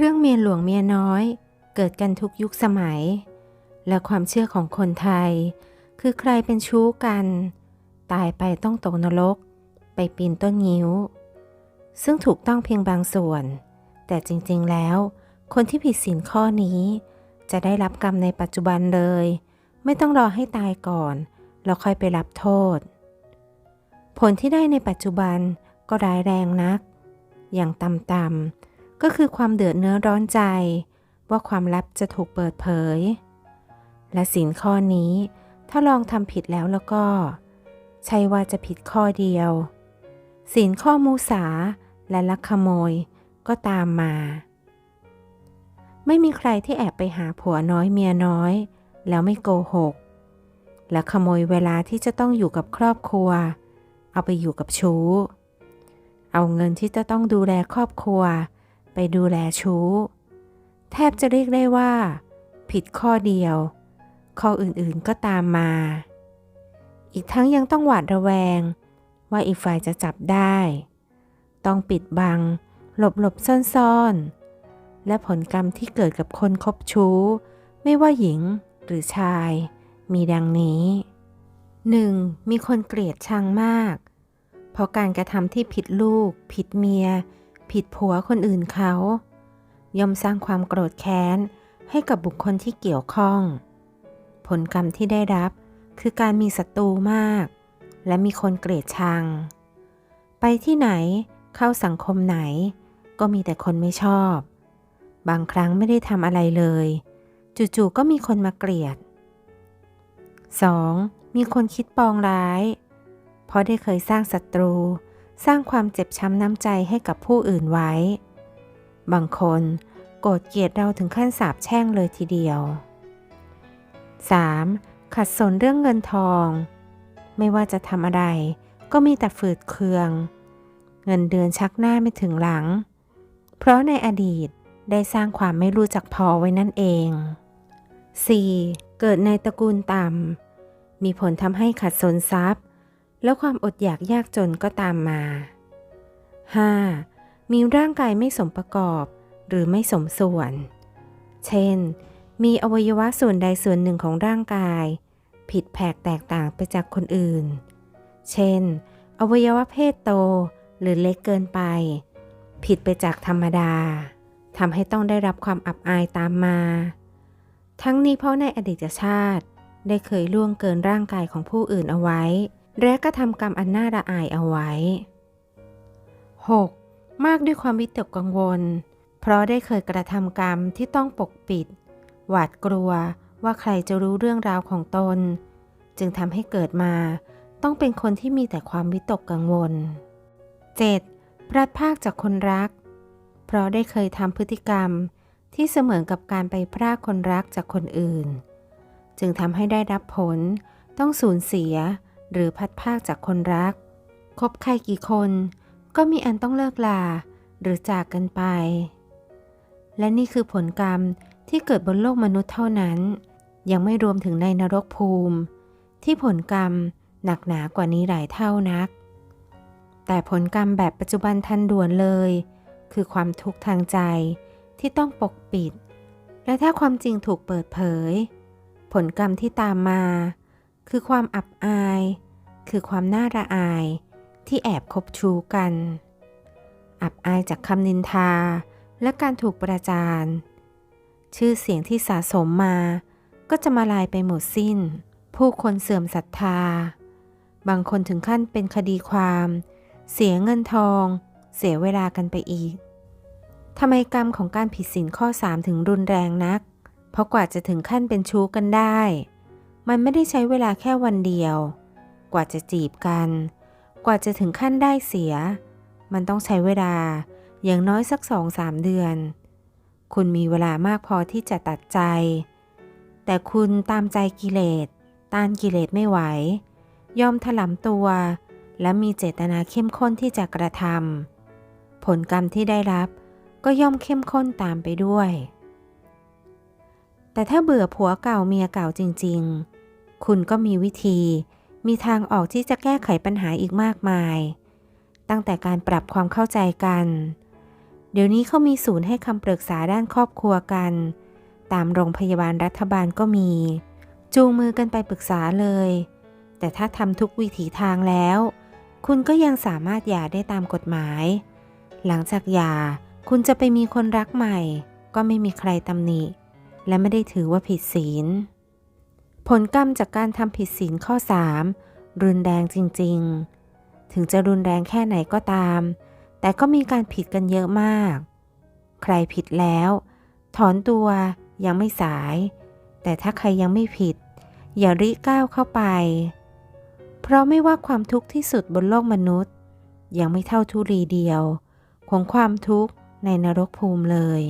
เรื่องเมียหลวงเมียน้อย เกิดกันทุกยุคสมัย และความเชื่อของคนไทย คือใครเป็นชู้กัน ตายไปต้องตกนรก ไปปีนต้นงิ้ว ซึ่งถูกต้องเพียงบางส่วน แต่จริงๆแล้ว คนที่ผิดศีลข้อนี้ จะได้รับกรรมในปัจจุบันเลย ไม่ต้องรอให้ตายก่อน แล้วค่อยไปรับโทษ ผลที่ได้ในปัจจุบันก็ร้ายแรงนัก อย่างต่ำๆ ก็คือความเดือดเนื้อร้อนใจ ว่าความลับจะถูกเปิดเผย และสินข้อนี้ถ้าลองทำผิดแล้วแล้วก็ ใช่ว่าจะผิดข้อเดียวสินข้อมูสาและลักขโมยก็ตามมา ไม่มีใครที่แอบไปหาผัวน้อยเมียน้อย แล้วไม่โกหก และขโมยเวลาที่จะต้องอยู่กับครอบครัว เอาไปอยู่กับชู้ เอาเงินที่จะต้องดูแลครอบครัว ไปดูแลชู้ แทบจะเรียกได้ว่า ผิดข้อเดียว ข้ออื่นๆก็ตามมา อีกทั้งยังต้องหวาดระแวง ว่าอีกฝ่ายจะจับได้ ต้องปิดบัง หลบหลบซ่อนๆ และผลกรรมที่เกิดกับคนคบชู้ ไม่ว่าหญิงหรือชาย มีดังนี้ 1. มีคนเกลียดชังมาก เพราะการกระทำที่ผิดลูก ผิดเมีย ผิดผัวคนอื่นเขา ย่อมสร้างความโกรธแค้น ให้กับบุคคลที่เกี่ยวข้อง ผลกรรมที่ได้รับคือการมีศัตรูมาก และมีคนเกลียดชัง ไปที่ไหนเข้าสังคมไหน ก็มีแต่คนไม่ชอบ บางครั้งไม่ได้ทำอะไรเลย จู่ๆก็มีคนมาเกลียด 2. มีคนคิดปองร้าย เพราะได้เคยสร้างศัตรู สร้างความเจ็บช้ำน้ำใจให้กับผู้อื่นไว้ บางคนโกรธเกลียดเราถึงขั้นสาปแช่งเลยทีเดียว 3. ขัดสนเรื่องเงินทอง ไม่ว่าจะทำอะไร ก็มีแต่ฝืดเคือง เงินเดือนชักหน้าไม่ถึงหลัง เพราะในอดีตได้สร้างความไม่รู้จักพอไว้นั่นเอง 4. เกิดในตระกูลต่ำมีผลทำให้ขัดสนทรัพย์ แล้วความอดอยากยากจนก็ตามมา 5. มีร่างกายไม่สมประกอบหรือไม่สมส่วน เช่น มีอวัยวะส่วนใดส่วนหนึ่งของร่างกาย ผิดแผกแตกต่างไปจากคนอื่น เช่น อวัยวะเพศโตหรือเล็กเกินไป ผิดไปจากธรรมดาทำให้ต้องได้รับความอับอายตามมา ทั้งนี้เพราะในอดีตชาติ ได้เคยล่วงเกินร่างกายของผู้อื่นเอาไว้ และก็ทำกรรมอันน่าระอายเอาไว้ 6. มากด้วยความวิตกกังวล เพราะได้เคยกระทำกรรมที่ต้องปกปิด หวาดกลัวว่าใครจะรู้เรื่องราวของตน จึงทำให้เกิดมาต้องเป็นคนที่มีแต่ความวิตกกังวล 7. พลัดพรากจากคนรัก เพราะได้เคยทำพฤติกรรมที่เสมือนกับการไปพรากคนรักจากคนอื่น จึงทำให้ได้รับผล ต้องสูญเสีย หรือพัดพากจากคนรัก คบใครกี่คนก็มีอันต้องเลิกลาหรือจากกันไป และนี่คือผลกรรมที่เกิดบนโลกมนุษย์เท่านั้น ยังไม่รวมถึงในนรกภูมิ ที่ผลกรรมหนักหนากว่านี้หลายเท่านัก แต่ผลกรรมแบบปัจจุบันทันด่วนเลย คือความทุกข์ทางใจที่ต้องปกปิด และถ้าความจริงถูกเปิดเผย ผลกรรมที่ตามมา คือความอับอาย คือความน่าระอาย ที่แอบคบชู้กัน อับอายจากคำนินทาและการถูกประจานชื่อเสียงที่สะสมมา ก็จะมาลายไปหมดสิ้น ผู้คนเสื่อมศรัทธา บางคนถึงขั้นเป็นคดีความ เสียเงินทอง เสียเวลากันไปอีกทำไมกรรมของการผิดศีลข้อ 3 ถึงรุนแรงนัก เพราะกว่าจะถึงขั้นเป็นชู้กันได้ มันไม่ได้ใช้เวลาแค่วันเดียว กว่าจะจีบกัน กว่าจะถึงขั้นได้เสีย มันต้องใช้เวลาอย่างน้อยสักสองสามเดือน คุณมีเวลามากพอที่จะตัดใจ แต่คุณตามใจกิเลส ต้านกิเลสไม่ไหว ยอมถลำตัว และมีเจตนาเข้มข้นที่จะกระทำผลกรรมที่ได้รับก็ย่อมเข้มข้นตามไปด้วย แต่ถ้าเบื่อผัวเก่าเมียเก่าจริง ๆ คุณก็มีวิธี มีทางออกที่จะแก้ไขปัญหาอีกมากมาย ตั้งแต่การปรับความเข้าใจกัน เดี๋ยวนี้เขามีศูนย์ให้คำปรึกษาด้านครอบครัวกัน ตามโรงพยาบาลรัฐบาลก็มี จูงมือกันไปปรึกษาเลย แต่ถ้าทำทุกวิถีทางแล้ว คุณก็ยังสามารถหย่าได้ตามกฎหมาย หลังจากหย่าคุณจะไปมีคนรักใหม่ ก็ไม่มีใครตำหนิ และไม่ได้ถือว่าผิดศีล ผลกรรมจากการทำผิดศีลข้อ 3 รุนแรงจริงๆ ถึงจะรุนแรงแค่ไหนก็ตาม แต่ก็มีการผิดกันเยอะมาก ใครผิดแล้ว ถอนตัวยังไม่สาย แต่ถ้าใครยังไม่ผิด อย่าริก้าวเข้าไป เพราะไม่ว่าความทุกข์ที่สุดบนโลกมนุษย์ ยังไม่เท่าทุรีเดียว ของความทุกข์ในนรกภูมิเลย